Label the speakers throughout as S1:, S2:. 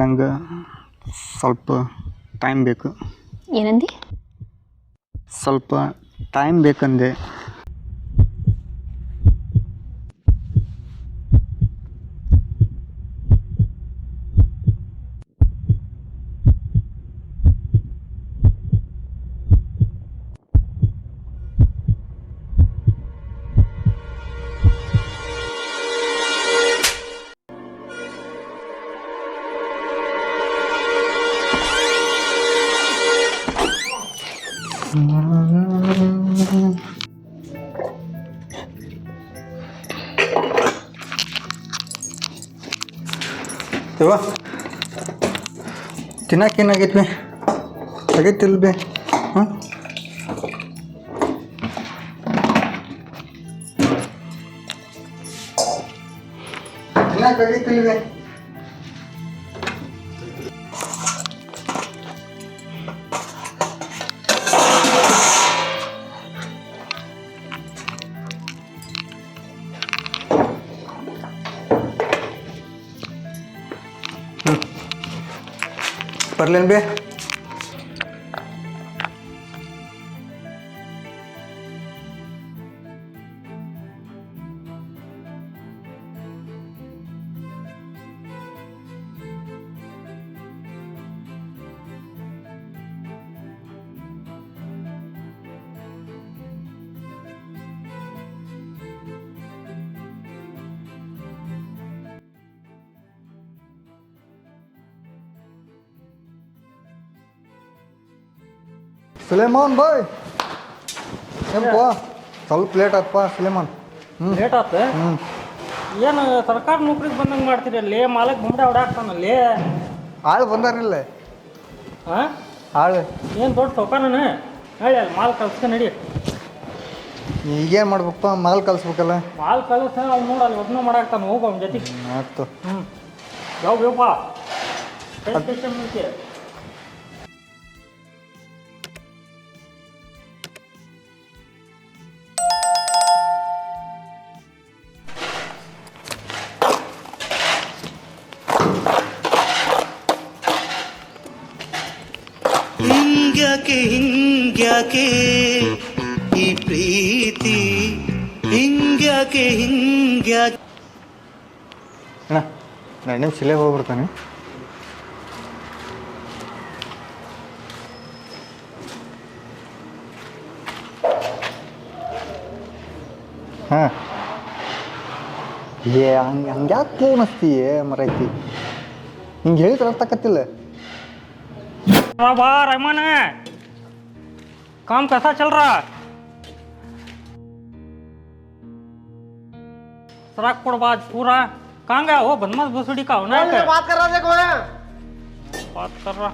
S1: ನಂಗೆ ಸ್ವಲ್ಪ ಟೈಮ್ ಬೇಕು.
S2: ಏನಂದಿ?
S1: ಸ್ವಲ್ಪ ಟೈಮ್ ಬೇಕಂದೆ ಯವ್ವ ತಿನ್ನಕ್ಕೆ ಏನಾಗೈತಿ ಆಗೈತಿಲ್ ಬಿ. ಹಾಂ ತಿನ್ನಕ್ಕೆ ಬೇ ಬರ್ಲೇನು ಸುಲೇಮಾನ್ ಬಾಯ್ ಏನಪ್ಪ ಸ್ವಲ್ಪ ಲೇಟ್ ಆತ್ಪ ಸುಲೇಮಾನ್ ಹ್ಞೂ
S3: ಲೇಟ್ ಆತ?
S1: ಹ್ಞೂ
S3: ಏನು ಸರ್ಕಾರ ನೌಕರಿಗೆ ಬಂದಂಗೆ ಮಾಡ್ತೀರಿ? ಅಲ್ಲಿ ಮಾಲಕ್ ಬುಮ್ಡೆ ಹೊಡಾಕ್ತಾನಲ್ಲಿ
S1: ಆಳು ಬಂದಾರಿಲ್ಲ
S3: ಹಾಂ
S1: ಆಳು.
S3: ಏನು ದೊಡ್ಡ ಸೌಕಾರನ ಹೇಳಿ ಅಲ್ಲಿ ಮಾಲ್ ಕಳ್ಸ್ಕ ನಡಿ.
S1: ಈಗೇನು ಮಾಡ್ಬೇಕಪ್ಪ ಮಾಲ್ ಕಲ್ಸ್ಬೇಕಲ್ಲ
S3: ಮಾಲ್ ಕಳ್ಸ ಅವ್ನು ನೋಡಿ ಅಲ್ಲಿ ಒಬ್ಬನ ಮಾಡಾಕ್ತಾನೆ ಹೋಗು ಅವ್ನ ಜೊತೆ
S1: ಆಯ್ತು.
S3: ಹ್ಞೂ ಯಾವ ಬೇಪ
S4: ಹಿಂಗ್ಯಾಕೆ ಈ ಪ್ರೀತಿ ಹಿಂಗ್ಯಾಕೆ ಹಿಂಗ್ಯಾಕೆ
S1: ಅಣ್ಣ ಎರಡು ಸಿಲೆ ಇಲ್ಲೇ ಹೋಗ್ಬಿಡ್ತಾನೆ. ಹಾಂ. ಏ ಹಂಗೆ ಹಂಗ್ಯಾಕೆ ಯಾಕೆ ಫೋನ್ ಏ ಮರೈತಿ? ಹಿಂಗೆ ಹೇಳಿದ್ರೆ
S3: ಅರ್ಥಕತ್ತಿಲ್ಲ ಬಾ ರಮಣ. काम कैसा चल रहा है? सराकपुरबाज पूरा। कहाँ गया वो बदमाश भूसड़ी का होना है बात कर रहा देखो बात कर रहा।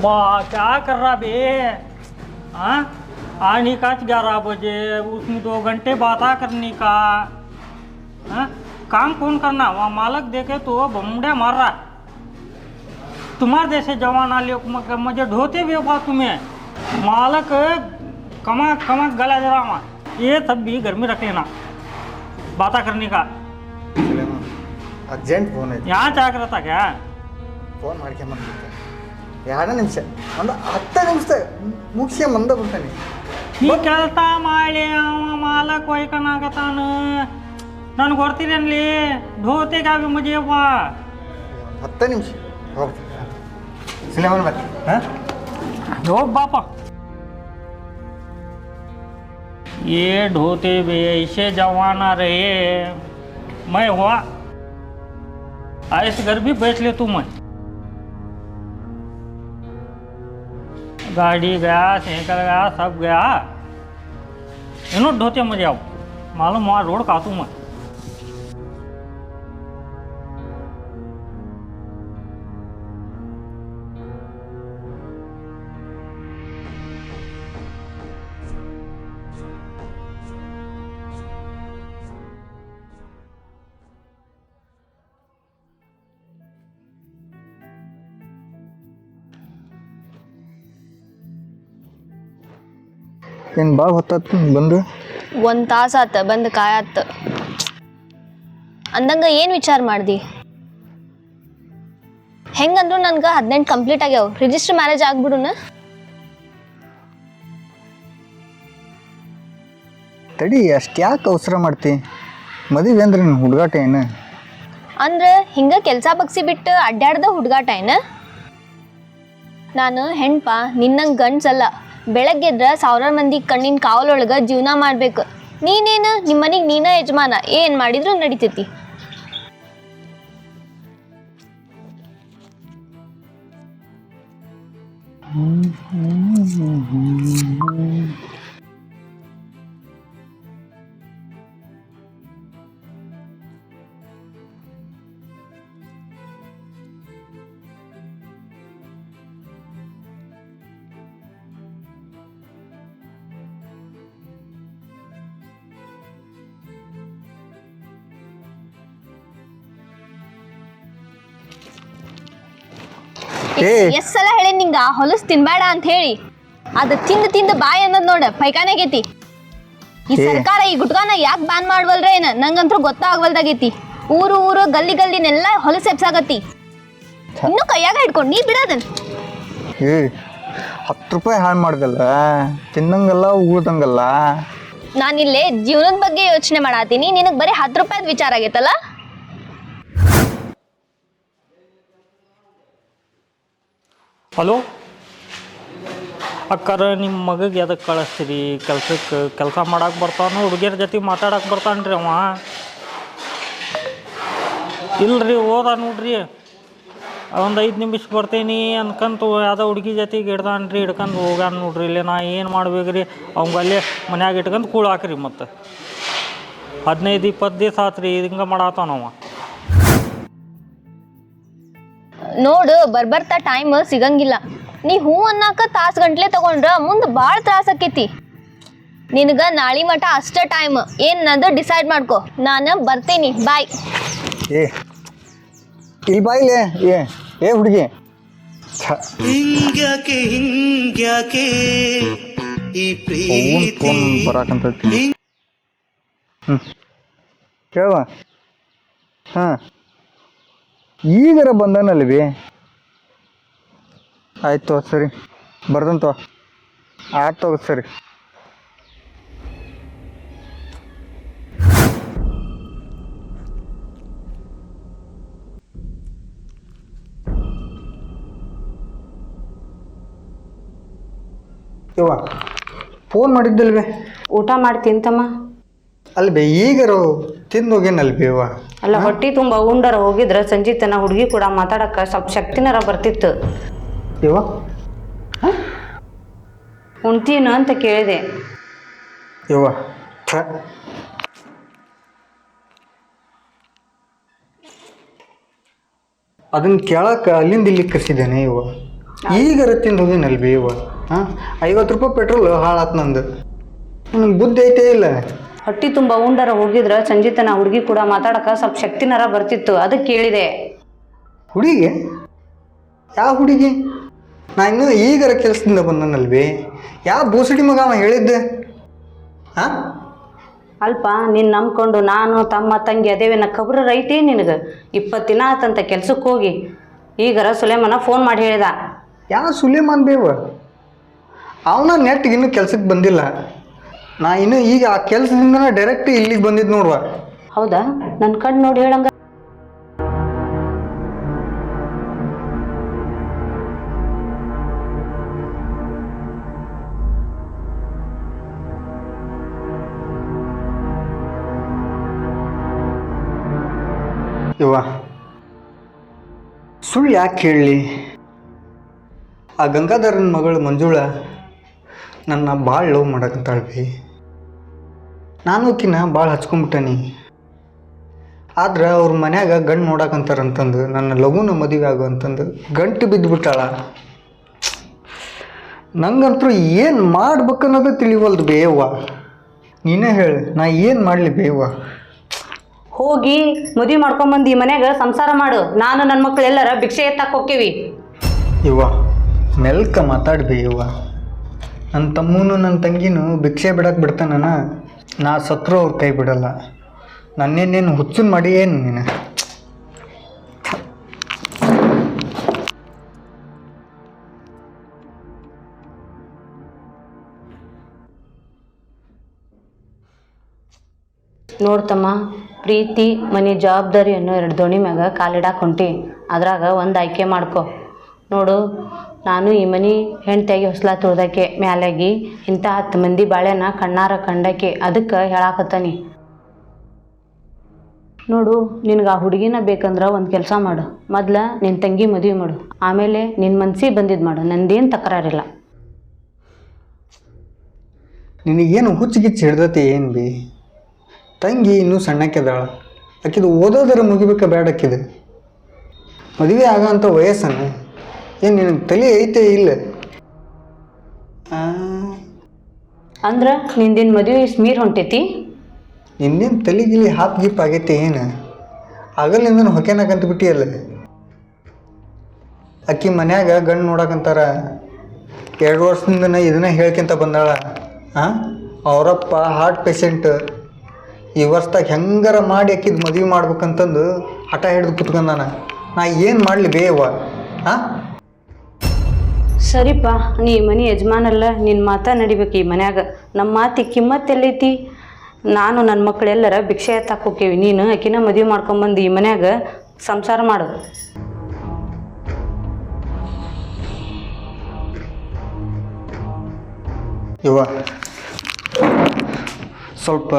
S3: वाह क्या कर रहा बे? हाँ? आने का ग्यारह बजे? उसमें दो घंटे बात करने का। आ? काम कौन करना? वहाँ मालक देखे तो बमडे मार रहा तुम्हारे जैसे जवान आलियो मुझे ढोते भी होगा तुम्हें? मालक कमा कमा गला जरा वहाँ। ये सब भी घर में रख लेना बात करने का।
S1: अर्जेंट फ़ोन है।
S3: यहाँ चाक रहा था क्या?
S1: फ़ोन मार के मत ಎರಡು ನಿಮಿಷ ಒಂದು ಹತ್ತು ನಿಮಿಷ ಮುಗಿಸ್ಕೊಂಬಂದ ಬಿಡ್ತಾನೆ
S3: ಈ ಕೆಲಸ ಮಾಡಿ ಅವ ಮಾಲಕ್ ಒಯ್ಕನಾಗತಾನ ನನ್ಗೆ ಗೊತ್ತಿರಲಿ ಧೋತೆಗಾವಿ ಮುಜಿಯವ್ವ
S1: ಹತ್ತು ನಿಮಿಷ ಹೋಗ್ತೀನಿ ಸಿನಿಮಾನ ಬರ್ರಿ ಹಾಂ
S3: ಹೋಗ್ ಬಾಪ ये ढोते भी ऐसे जवाना रहे मैं हुआ ऐसे घर भी बैठ ले तू मैं गाड़ी गया साइकिल गया सब गया इन्हों ढोते मजे आओ मालूम वहाँ रोड काटू मैं
S1: ಏನು ಭಾಳ ಹೊತ್ತಾತು ಬಂದು?
S2: ಒಂದು ತಾಸು ಆತ ಬಂದು ಕಾಯತ್ತ ಅಂದಂಗ ಏನು ವಿಚಾರ ಮಾಡ್ದಿ? ಹೆಂಗಂದ್ರು ನನ್ಗೆ ಹದಿನೆಂಟು ಕಂಪ್ಲೀಟ್ ಆಗ್ಯಾವ. ರಿಜಿಸ್ಟರ್ ಮ್ಯಾರೇಜ್ ಆಗ್ಬಿಡುನ?
S1: ತಡಿ ಅಷ್ಟು ಯಾಕೆ ಅವಸರ ಮಾಡ್ತಿ? ಮದುವೆ ಅಂದ್ರೆ ನಿನ್ನ ಹುಡುಗಾಟ ಏನು?
S2: ಅಂದ್ರೆ ಹಿಂಗ ಕೆಲಸ ಬಗ್ಸಿ ಬಿಟ್ಟು ಅಡ್ಡಾಡ್ದ ಹುಡುಗಾಟ ಏನ? ನಾನು ಹೆಣ್ಪ ನಿನ್ನಂಗೆ ಗಂಡ್ಸಲ್ಲ. ಬೆಳಗ್ಗೆದ್ರ ಸಾವಿರಾರು ಮಂದಿ ಕಣ್ಣಿನ ಕಾವಲೊಳಗೆ ಜೀವನ ಮಾಡ್ಬೇಕು. ನೀನೇನು? ನಿಮ್ಮ ಮನೆಗೆ ನೀನ ಯಜಮಾನ. ಏನು ಮಾಡಿದ್ರು ನಡಿತೈತಿ. ಎಷ್ಟ್ ಸಲ ಹೇಳಿ ನಿಂಗ ಹೊಲಸ್ ತಿನ್ಬೇಡ ಅಂತ ಹೇಳಿ. ಅದ ತಿಂದು ತಿಂದು ಬಾಯ್ ಅನ್ನೋದ್ ನೋಡ ಪೈಕಾನಾಗೈತಿ ಈ
S1: ಏ.
S2: ಸರ್ಕಾರ ಈ ಗುಟ್ಕಾನ ಯಾಕೆ ಬ್ಯಾನ್ ಮಾಡ್ವಲ್ರ ಏನ? ನಂಗಂತೂ ಗೊತ್ತಾಗ್ವಲ್ದಾಗೈತಿ. ಊರು ಊರು ಗಲ್ಲಿ ಗಲ್ಲಿನೆಲ್ಲ ಹೊಲಸ್ ಎಪ್ಸಾಗತ್ತಿ ಇನ್ನು ಕೈಯಾಗ ಹಿಡ್ಕೊಂಡು ನೀ ಬಿಡೋದನ್
S1: ಏ ಹತ್ತು ರೂಪಾಯಿ ಹಾಳು ಮಾಡ್ದಲ್ಲ? ತಿನ್ನಂಗಲ್ಲ ಉಗುಳ್ದಂಗಲ್ಲ
S2: ನಾನಿಲ್ಲೇ ಜೀವನದ ಬಗ್ಗೆ ಯೋಚನೆ ಮಾಡಾತೀನಿ. ನಿನಗೆ ಬರೀ ಹತ್ತು ರೂಪಾಯಿದ ವಿಚಾರ ಆಗೈತಲ್ಲ?
S3: ಹಲೋ? ಅಕ್ಕಾರ ನಿಮ್ಮ ಮಗಗೆ ಎದಕ್ಕೆ ಕಳಿಸ್ತೀರಿ? ಕೆಲ್ಸಕ್ಕೆ ಕೆಲಸ ಮಾಡಕ್ಕೆ ಬರ್ತಾನೋ ಹುಡುಗಿಯರ ಜೊತೆ ಮಾತಾಡಕ್ಕೆ ರೀ ಅವ. ಇಲ್ರಿ ಹೋದ ನೋಡ್ರಿ. ಒಂದು ಐದು ನಿಮಿಷ ಬರ್ತೀನಿ ಅನ್ಕಂತು ಯಾವುದೋ ಹುಡುಗಿ ಜೊತೆಗೆ ರೀ ಹಿಡ್ಕೊಂಡು ಹೋಗ್ಯಾನ ನೋಡ್ರಿ. ಇಲ್ಲೇ ನಾ ಏನು ಮಾಡ್ಬೇಕ್ರಿ? ರೀ ಅಲ್ಲೇ ಮನ್ಯಾಗ ಇಟ್ಕೊಂಡು ಕೂಳಾಕ್ರಿ ಮತ್ತೆ. ಹದಿನೈದು, ಇಪ್ಪತ್ತು ದಿವಸ ಆತ್ರಿ ಹಿಂಗೆ ಮಾಡತ್ತಾನವ
S2: ನೋಡು ಬರ್ಬರ್ತಾ ಟೈಮ್ ಸಿಗಂಗಿಲ್ಲ. ನೀ ಹೂ ಅನ್ನಕ ತಾಸು ಗಂಟ್ಲೆ ತಗೊಂಡ್ರ ಮುಂದೆ ಭಾಳ ತ್ರಾಸ ಆಕೈತಿ. ನಿನಗ ನಾಳೆ ಮಠ ಅಷ್ಟೇ ಟೈಮ್ ಏನ್ ನಂದು ಡಿಸೈಡ್ ಮಾಡ್ಕೊ. ನಾನು ಬರ್ತೀನಿ. ಬಾಯ್
S1: ಏ ಇಲ್ಲಿ ಬಾಯಿಲೆ ಏ ಏ ಹುಡುಗಿ.
S4: ಹಿಂಗ್ಯಾಕೆ ಹಿಂಗ್ಯಾಕೆ ಈ ಪ್ರೀತಿ?
S1: ಬರಾಕಂತ ಹ್ಞೂ ಕೇಳುವ? ಹಾಂ. ಈಗರ ಬಂದನಲ್ವಿ ಆಯ್ತು ಸರಿ. ಬರ್ದಂತ ಆಯ್ತು ಸರಿ. ಫೋನ್ ಮಾಡಿದ್ದಲ್ವೇ?
S5: ಊಟ ಮಾಡಿ ತಿಂತಮ್ಮ
S1: ಅಲ್ಬೇ ಈಗರು ತಿಂದು ಹೋಗೇನಲ್ಬಿ ಯವ್ವ
S5: ಅಲ್ಲ ಹೊಟ್ಟಿ ತುಂಬ ಉಂಡರ ಹೋಗಿದ್ರ ಸಂಜೆ ತನ ಹುಡುಗಿ ಕೂಡ ಮಾತಾಡಕ ಸ್ವಲ್ಪ ಶಕ್ತಿನರ ಬರ್ತಿತ್ತು.
S1: ಇವ?
S5: ಉಣ್ತೀನು ಅಂತ ಕೇಳಿದೆ.
S1: ಇವ? ಥ. ಅದನ್ನ ಕೇಳಕ್ಕೆ ಅಲ್ಲಿಂದ ಇಲ್ಲಿ ಕರ್ಸಿದ್ದೇನೆ ಇವ. ಈಗರ ತಿಂದು ಹೋಗಿನಲ್ಬಿ ಇವ. ಹಾಂ? ಐವತ್ತು ರೂಪಾಯಿ ಪೆಟ್ರೋಲ್ ಹಾಳಾತ್ ನಂದು. ನನಗೆ ಬುದ್ಧಿ ಐತೆ ಇಲ್ಲ.
S5: ಹೊಟ್ಟಿ ತುಂಬ ಉಂಡರ ಹೋಗಿದ್ರ ಸಂಜಿತನ ಹುಡುಗಿ ಕೂಡ ಮಾತಾಡಕ ಸ್ವಲ್ಪ ಶಕ್ತಿನರ ಬರ್ತಿತ್ತು ಅದಕ್ಕೆ ಕೇಳಿದೆ.
S1: ಹುಡುಗಿ? ಯಾವ ಹುಡುಗಿ? ನಾ ಇನ್ನೂ ಈಗರ ಕೆಲಸದಿಂದ ಬಂದನಲ್ವಿ? ಯಾವ ಬೂಸಡಿ ಮಗ ಅವ ಹೇಳಿದ್ದೆ? ಹಾಂ
S5: ಅಲ್ಪ ನೀನು ನಂಬ್ಕೊಂಡು ನಾನು ತಮ್ಮ ತಂಗಿ ಅದೇವೇನ ಕಬ್ರ ರೈತಿ ನಿನಗೆ. ಇಪ್ಪತ್ತು ದಿನ ಆತಂತ ಕೆಲ್ಸಕ್ಕೆ ಹೋಗಿ. ಈಗರ ಸುಲೇಮನ ಫೋನ್ ಮಾಡಿ ಹೇಳಿದ.
S1: ಯಾವ ಸುಲೇಮಾನ್ ಬೇವ? ಅವನ ನೆಟ್ಗೆ ಇನ್ನೂ ಕೆಲ್ಸಕ್ಕೆ ಬಂದಿಲ್ಲ. ನಾ ಇನ್ನು ಈಗ ಆ ಕೆಲಸದಿಂದ ಡೈರೆಕ್ಟ್ ಇಲ್ಲಿಗೆ ಬಂದಿದ್ದು ನೋಡುವ.
S5: ಹೌದಾ? ನನ್ನ ಕಣ್ಣು ನೋಡಿ ಹೇಳಂಗ
S1: ಇವ ಸುಳ್ಳು ಯಾಕೆ ಹೇಳಲಿ ಆ ಗಂಗಾಧರನ ಮಗಳು ಮಂಜುಳ ನನ್ನ ಭಾಳ ಲವ್ ಮಾಡಕ್ಕಂತಾಳ್ವಿ ನಾನು ಕಿನ್ನ ಭಾಳ ಹಚ್ಕೊಂಬಿಟ್ಟನಿ. ಆದ್ರೆ ಅವ್ರ ಮನ್ಯಾಗ ಗಂಡು ನೋಡಕಂತಾರಂತಂದು ನನ್ನ ಲಘುನ ಮದುವೆ ಆಗು ಅಂತಂದು ಗಂಟು ಬಿದ್ದುಬಿಟ್ಟಾಳ ನಂಗಂತೂ ಏನು ಮಾಡ್ಬೇಕನ್ನೋದು ತಿಳಿವಲ್ದು ಬೇವ್ವ. ನೀನೇ ಹೇಳು ನಾ ಏನು ಮಾಡಲಿ ಬೇವ್ವ?
S5: ಹೋಗಿ ಮದುವೆ ಮಾಡ್ಕೊಂಬಂದು ಈ ಮನ್ಯಾಗ ಸಂಸಾರ ಮಾಡು. ನಾನು ನನ್ನ ಮಕ್ಳು ಎಲ್ಲರ ಭಿಕ್ಷೆ ಎತ್ತಾಕ್ ಹೋಕ್ಕೇವಿ
S1: ಇವ್ವ ಮೆಲ್ಕ ಮಾತಾಡ್ಬೇ ಇವ್ವ ನನ್ನ ತಮ್ಮನು ನನ್ನ ತಂಗಿನೂ ಭಿಕ್ಷೆ ಬಿಡಕ್ಕೆ ಬಿಡ್ತಾನ ನಾ ಸತ್ರು ಅವ್ರ ಕೈ ಬಿಡಲ್ಲ. ನನ್ನೇನೇನು ಹುಚ್ಚನ್ ಮಾಡಿ ಏನು ನೀನು?
S5: ನೋಡ್ತಮ್ಮ ಪ್ರೀತಿ, ಮನೆ ಜವಾಬ್ದಾರಿ ಅನ್ನೋ ಎರಡು ದೋಣಿ ಮ್ಯಾಗ ಕಾಲಿಡಾಕ್ ಹೊಂಟಿ. ಅದ್ರಾಗ ಒಂದು ಆಯ್ಕೆ ಮಾಡ್ಕೊ. ನೋಡು, ನಾನು ಈ ಮನೆ ಹೆಂಡ್ತಿಯಾಗಿ ಹೊಸ್ಲಾ ತೊಳ್ದಕ್ಕೆ ಮ್ಯಾಲಾಗಿ ಇಂಥ ಹತ್ತು ಮಂದಿ ಬಾಳೆನ ಕಣ್ಣಾರ ಕಂಡಕ್ಕೆ ಅದಕ್ಕೆ ಹೇಳಾಕತ್ತಾನಿ. ನೋಡು, ನಿನಗೆ ಆ ಹುಡುಗಿನ ಬೇಕಂದ್ರೆ ಒಂದು ಕೆಲಸ ಮಾಡು. ಮೊದ್ಲು ನಿನ್ನ ತಂಗಿ ಮದುವೆ ಮಾಡು. ಆಮೇಲೆ ನಿನ್ನ ಮನ್ಸಿಗೆ ಬಂದಿದ್ದು ಮಾಡು. ನಂದೇನು ತಕರಾರಿಲ್ಲ.
S1: ನಿನಗೇನು ಹುಚ್ಚಿಗಿಚ್ಚು ಹಿಡ್ದತಿ ಏನು ಬಿ? ತಂಗಿ ಇನ್ನೂ ಸಣ್ಣಕ್ಕೆದಾಳ ಆಕಿದು ಓದೋದರ ಮುಗಿಬೇಕ ಬೇಡಕ್ಕಿದೆ ಮದುವೆ ಮದುವೆ ಅಂಥ ವಯಸ್ಸನ್ನು ಏನು ನಿನ್ನ ತಲೆ ಐತೆ ಇಲ್ಲ? ಅಂದ್ರ
S5: ಅಂದ್ರೆ ನಿಂದಿನ ಮದುವೆ ಮೀರ್ ಹೊಂಟೈತಿ?
S1: ನಿನ್ನೇನು ತಲೆ ಗಿಲಿ ಹಾಪ್ ಗಿಪ್ ಆಗೈತೆ ಏನು? ಆಗಲಿಂದ ಹೊಕೆನಾಕಂತ ಬಿಟ್ಟಿಯಲ್ಲ? ಅಕ್ಕಿ ಮನ್ಯಾಗ ಗಂಡು ನೋಡಕಂತಾರ ಎರಡು ವರ್ಷದಿಂದ ಇದನ್ನ ಹೇಳ್ಕೊಂತ ಬಂದಾಳ. ಹಾಂ ಅವರಪ್ಪ ಹಾರ್ಟ್ ಪೇಷಂಟ್ ಈ ವರ್ಷದಾಗ ಹೆಂಗಾರ ಮಾಡಿ ಅಕ್ಕಿದ್ ಮದುವೆ ಮಾಡ್ಬೇಕಂತಂದು ಹಠ ಹಿಡಿದು ಕುತ್ಕೊಂಡಾನ. ನಾ ಏನು ಮಾಡಲಿ ಬೇವ ಹಾಂ
S5: ಸರಿಪ್ಪ ನೀ ಮನೆ ಯಜಮಾನಲ್ಲ ನಿನ್ನ ಮಾತ ನಡಿಬೇಕು ಈ ಮನ್ಯಾಗ. ನಮ್ಮ ಮಾತಿ ಕಿಮ್ಮತ್ ಎಲ್ಲೈತಿ? ನಾನು ನನ್ನ ಮಕ್ಕಳೆಲ್ಲರ ಭಿಕ್ಷೆ ಎತ್ತಾಕ್ ಹೋಕ್ಕೇವಿ. ನೀನು ಆಕಿನ ಮದುವೆ ಮಾಡ್ಕೊಂಬಂದು ಈ ಮನ್ಯಾಗ ಸಂಸಾರ ಮಾಡು.
S1: ಸ್ವಲ್ಪ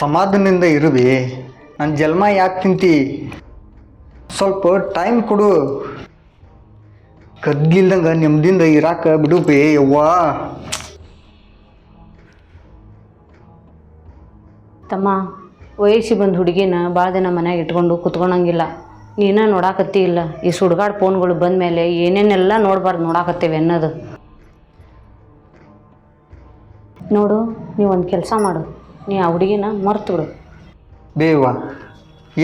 S1: ಸಮಾಧಾನದಿಂದ ಇರುವಿ. ನನ್ನ ಜನ್ಮ ಯಾಕೆ ತಿಂತಿ? ಸ್ವಲ್ಪ ಟೈಮ್ ಕೊಡು. ಕದ್ಗಿಲ್ದಂಗ ನೆಮ್ಮದಿಂದ ಇರಾಕ ಬಿಡು ಬೇ ಯವ್ವಾ.
S5: ತಮ್ಮ ವಯಸ್ಸಿ ಬಂದ ಹುಡುಗಿನ ಭಾಳ ದಿನ ಮನ್ಯಾಗ ಇಟ್ಕೊಂಡು ಕುತ್ಕೊಳಂಗಿಲ್ಲ ನೀನ ನೋಡಾಕತ್ತಿ ಇಲ್ಲ. ಈ ಸುಡ್ಗಾಡ್ ಫೋನ್ಗಳು ಬಂದ ಮೇಲೆ ಏನೇನೆಲ್ಲ ನೋಡ್ಬಾರ್ದು ನೋಡಾಕತ್ತೇವೆ ಅನ್ನೋದು. ನೋಡು ನೀವು ಒಂದು ಕೆಲಸ ಮಾಡು. ನೀ ಆ ಹುಡುಗಿನ ಮರ್ತು ಬಿಡು.
S1: ಬೇವಾ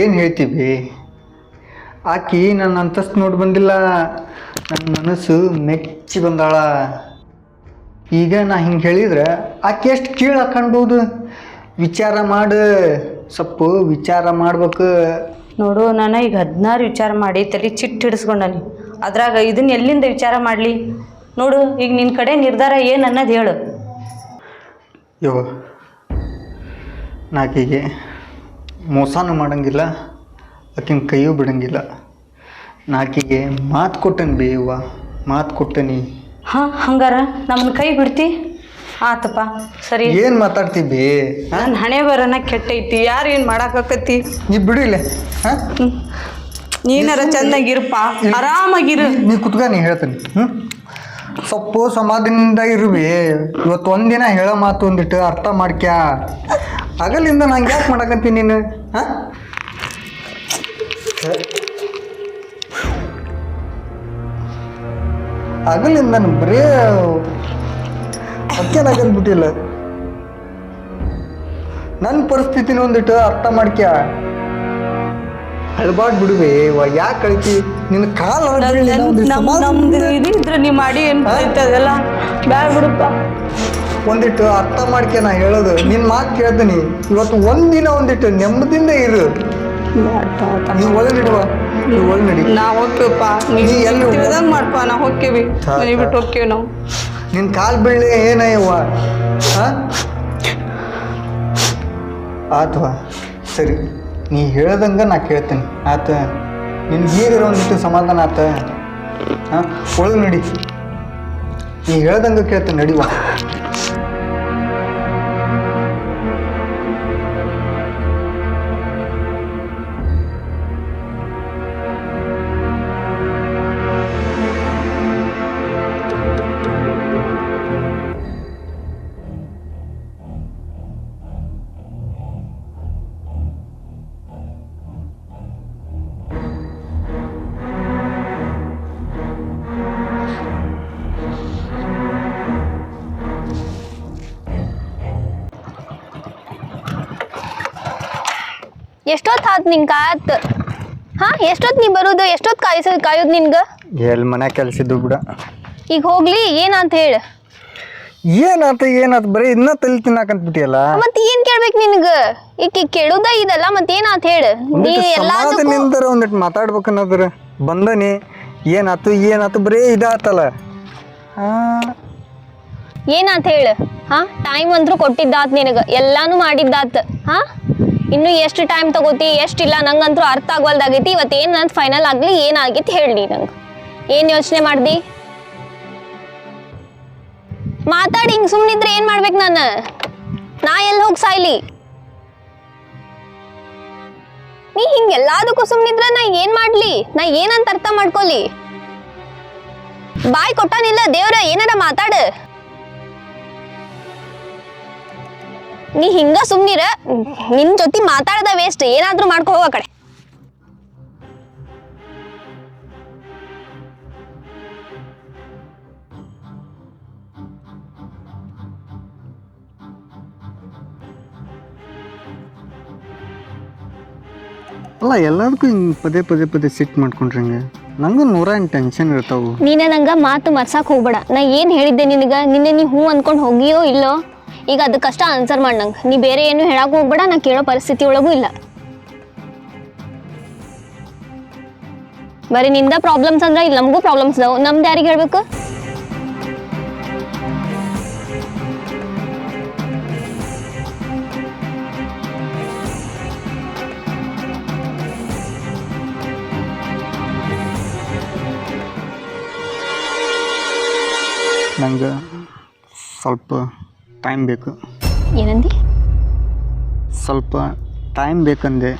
S1: ಏನು ಹೇಳ್ತೀವಿ ಆಕಿ ನನ್ನ ಅಂತಸ್ತು ನೋಡಿ ಬಂದಿಲ್ಲ. ನನ್ನ ಮನಸ್ಸು ಮೆಚ್ಚಿ ಬಂದಾಳ. ಈಗ ನಾ ಹಿಂಗೆ ಹೇಳಿದ್ರೆ ಆಕೆ ಎಷ್ಟು ಕೀಳು ಹಾಕೊಂಡ್ಬೋದು? ವಿಚಾರ ಮಾಡು ಸೊಪ್ಪು ವಿಚಾರ ಮಾಡ್ಬೇಕು.
S5: ನೋಡು ನಾನು ಈಗ ಹದಿನಾರು ವಿಚಾರ ಮಾಡಿ ತಲೆ ಚಿಟ್ಟು ಹಿಡಿಸ್ಕೊಂಡನಿ. ಅದ್ರಾಗ ಇದನ್ನ ಎಲ್ಲಿಂದ ವಿಚಾರ ಮಾಡಲಿ? ನೋಡು ಈಗ ನಿನ್ನ ಕಡೆ ನಿರ್ಧಾರ ಏನು ಅನ್ನೋದು ಹೇಳು.
S1: ಯೋ ನಾಕೀಗೆ ಮೋಸನೂ ಮಾಡಂಗಿಲ್ಲ ಆಕಿನ ಕೈಯೂ ಬಿಡಂಗಿಲ್ಲ. ನಾಕಿಗೆ ಮಾತು ಕೊಟ್ಟನ್ ಬೇವ ಮಾತು ಕೊಟ್ಟನಿ.
S5: ಹಾಂ ಹಂಗಾರ ನಮ್ಮನ್ನ ಕೈ ಬಿಡ್ತಿ? ಆತಪ್ಪ ಸರಿ.
S1: ಏನು ಬೇ?
S5: ನನ್ನ ಹಣೆ ಬರನ ಕೆಟ್ಟೈತಿ ಯಾರು ಏನು ಮಾಡಾಕತ್ತಿ
S1: ನೀ ಬಿಡು ಇಲ್ಲೇ ಹಾಂ?
S5: ನೀನಾರ ಚಂದಾಗಿರಪ್ಪ ಆರಾಮಾಗಿರು.
S1: ನೀ ಕುತ್ಕ ನೀ ಹೇಳ್ತೀನಿ ಹ್ಞೂ ಸೊಪ್ಪು ಸಮಾಧಾನದಿಂದ ಇರುವಿ ಇವತ್ತು ಒಂದಿನ ಹೇಳೋ ಮಾತು ಒಂದಿಟ್ಟು ಅರ್ಥ ಮಾಡ್ಕ್ಯಾ. ಆಗಲಿಂದ ನಂಗೆ ಯಾಕೆ ಮಾಡಕಂತೀನಿ ನೀನು ಹಾಂ? ಆಗಲಿಂದ ನಾನು ಬರೇ ಬಿಟ್ಟಿಲ್ಲ. ನನ್ನ ಪರಿಸ್ಥಿತಿನ ಒಂದಿಟ್ಟು ಅರ್ಥ ಮಾಡ್ಕ್ಯಾ. ಅಳ್ಬಾಡ್ ಬಿಡುವೆ ಯಾಕೆ ಕಳಿತಿ ನಿನ್ನ ಕಾಲ
S5: ನಮ್ದು ಇದ್ರೆ. ನೀ ಮಾಡಿ ಏನು ಅದೆಲ್ಲ ಬ್ಯಾಡ ಬಿಡಪ್ಪ.
S1: ಒಂದಿಟ್ಟು ಅರ್ಥ ಮಾಡ್ಕೆ ನಾ ಹೇಳೋದು. ನಿನ್ನ ಮಾತು ಕೇಳ್ತೀನಿ. ಇವತ್ತು ಒಂದಿನ ಒಂದಿಟ್ಟು ನೆಮ್ಮದಿಂದ ಇರು. ನೀವು ಒಳಗೆ ನಡಿ.
S5: ನಾ ಹೋಗ್ತೀವಪ್ಪ.
S1: ನೀ ಎಲ್ಲಿ ಹೋಗು?
S5: ತಿಳಿದಂಗೆ ಮಾಡ್ಪ ನಾ ಹೋಗ್ತೀವಿ.
S1: ಹಾ,
S5: ಮನೆ
S1: ಹಾ.
S5: ಬಿಟ್ಟು ಹೋಗ್ತೀವಿ ನಾವು.
S1: ನಿನ್ನ ಕಾಲು ಬೀಳ್ಳೆ ಏನಯ್ಯವ್ವ ಹಾಂ ಆತ್ವಾ ಸರಿ. ನೀ ಹೇಳ್ದಂಗೆ ನಾ ಕೇಳ್ತೀನಿ. ಆತ ನಿನ್ಗೆ ಈಗಿರೋ ಸಮಾಧಾನ ಆತ. ಹಾಂ ಒಳಗೆ ನಡಿ. ನೀ ಹೇಳ್ದಂಗೆ ಕೇಳ್ತೇನೆ ನಡಿವಾ.
S2: ಎಷ್ಟೊತ್ತು ಆತ್ ನಿನ್ ಕಾಯತ್ ಹಾ ಎಷ್ಟೊತ್ ನೀ ಬರುದು? ಎಷ್ಟೊತ್ ಕಾಯಿಸ ಕಾಯೋದ್ ನಿನ್ಗ?
S1: ಎಲ್ಲಿ ಮನೆ ಕೆಲ್ಸಿದ್ದು ಬಿಡ.
S2: ಈಗ ಹೋಗ್ಲಿ ಏನಂತ ಹೇಳ?
S1: ಏನಾತ ಏನಾತ ಬರೀ ಇನ್ನ ತಲೆ ತಿನ್ನಾಕಂತ ಬಿಟ್ಟಿಯಲ್ಲ?
S2: ಮತ್ ಏನ್ ಕೇಳ್ಬೇಕ್ ನಿನ್ಗ? ಈಕಿ ಕೇಳುದ ಇದಲ್ಲ ಮತ್ ಏನಾತ್ ಹೇಳ? ನೀ ಎಲ್ಲಾದಕ್ಕೂ
S1: ಒಂದಿಟ್ ಮಾತಾಡ್ಬೇಕು ಅನ್ನೋದ್ರ ಬಂದನಿ. ಏನಾತು ಏನಾತು ಬರೀ ಇದಾತಲ್ಲ. ಹಾ
S2: ಏನಂತ ಹೇಳ? ಹಾ ಟೈಮ್ ಅಂದ್ರೂ ಕೊಟ್ಟಿದ್ದಾತ್ ನಿನಗ. ಎಲ್ಲಾನು ಮಾಡಿದ್ದಾತ್. ಹಾ? ಇನ್ನು ಎಷ್ಟು ಟೈಮ್ ತಗೋತಿ, ಎಷ್ಟಿಲ್ಲ, ನಂಗಂತೂ ಅರ್ಥ ಆಗ್ವಲ್ದಾಗೈತಿ. ಇವತ್ತು ಏನು ನನ್ನ ಫೈನಲ್ ಆಗಲಿ ಏನಾಗೈತಿ ಹೇಳಿ ನಂಗೆ. ಏನು ಯೋಚನೆ ಮಾಡ್ದಿ? ಮಾತಾಡಿ, ಹಿಂಗೆ ಸುಮ್ಮನಿದ್ರೆ ಏನು ಮಾಡ್ಬೇಕು ನಾನು? ನಾ ಎಲ್ಲಿ ಹೋಗಿ ಸಾಯ್ಲಿ? ನೀ ಹಿಂಗೆ ಎಲ್ಲದಕ್ಕೂ ಸುಮ್ಮನಿದ್ರೆ ನಾ ಏನು ಮಾಡ್ಲಿ? ನಾ ಏನಂತ ಅರ್ಥ ಮಾಡ್ಕೊಲಿ? ಬಾಯ್ ಕೊಟ್ಟಾನಿಲ್ಲ ದೇವ್ರ, ಏನಾರ ಮಾತಾಡ. ನೀ ಹಿಂಗ ಸುಮ್ನಿರ. ನಿನ್ ಜೊತೆ ಮಾತಾಡದ ವೇಸ್ಟ್ ಏನಾದ್ರೂ ಮಾಡ್ಕೊ ಹೋಗ ಕಡೆ.
S1: ಅಲ್ಲ ಎಲ್ಲದಕ್ಕೂ ಹಿಂಗ್ ಪದೇ ಪದೇ ಪದೇ ಸಿಟ್ ಮಾಡ್ಕೊಂಡ್ರೆ ನಂಗು ನಂಗೂ ನೂರ ಎಂಟು ಟೆನ್ಷನ್ ಇರ್ತಾವು.
S2: ನೀನ ನಂಗ ಮಾತು ಮರ್ಸಾಕ್ ಹೋಗ್ಬೇಡ. ನಾ ಏನ್ ಹೇಳಿದ್ದೆ ನಿನಗ? ನಿನ್ನೆ ನೀ ಹೂ ಅನ್ಕೊಂಡ್ ಹೋಗಿಯೋ ಇಲ್ಲೋ? ಈಗ ಅದಕ್ಕಷ್ಟ ಆನ್ಸರ್ ಮಾಡಂಗೆ ನೀ ಬೇರೆ ಏನು ಹೇಳಕ್ ಹೋಗ್ಬೇಡ, ನಾ ಕೇಳೋ ಪರಿಸ್ಥಿತಿ ಒಳಗೂ ಇಲ್ಲ. ಬರೀ ನಿಂದ ಪ್ರಾಬ್ಲಮ್ಸ್ ಅಂದ್ರೆ ಇಲ್ಲಿ ನಮಗೂ ಪ್ರಾಬ್ಲಮ್ಸ್ ಅದಾವ. ನಮ್ದು ಯಾರಿಗೆ ಹೇಳ್ಬೇಕು?
S1: ನಂಗೆ ಸ್ವಲ್ಪ ಟೈಮ್ ಬೇಕು.
S2: ಏನಂದಿ?
S1: ಸ್ವಲ್ಪ ಟೈಮ್ ಬೇಕಂದೆ.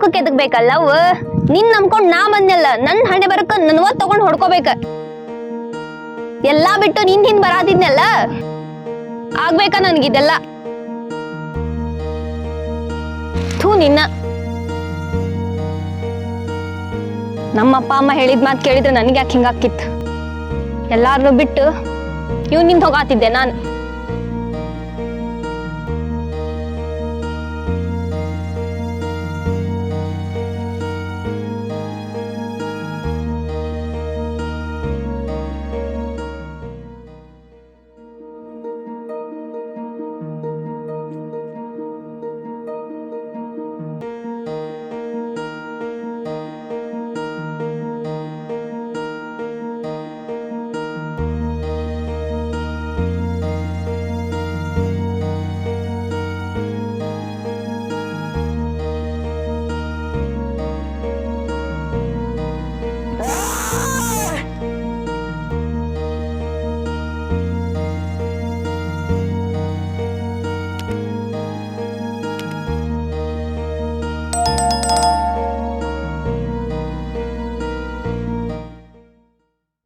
S2: ಮುಖಕ್ಕೆ ಎದಕ್ಬೇಕಲ್ಲ ಅವ ನಿನ್ ನಂಬ್ಕೊಂಡ್ ನಾ ಬಂದಲ್ಲ ನನ್ ಹಣೆ ಬರಕ ನನ್ವ ತಗೊಂಡ್ ಹೊಡ್ಕೋಬೇಕ. ಎಲ್ಲಾ ಬಿಟ್ಟು ನಿನ್ ಹಿಂದ್ ಬರಾದಿದ್ನಲ್ಲ? ಆಗ್ಬೇಕಾ ನನ್ಗಿದೆಲ್ಲ? ಥೂ ನಿನ್ನ. ನಮ್ಮ ಅಪ್ಪ ಅಮ್ಮ ಹೇಳಿದ ಮಾತು ಕೇಳಿದ್ರೆ ನನಗೆ ಯಾಕೆ ಹಿಂಗಾಕಿತ್ತು ಎಲ್ಲಾರನ್ನೂ ಬಿಟ್ಟು ಇವ್ನಿಂದ ಹೋಗಾತಿದ್ದೆ ನಾನು.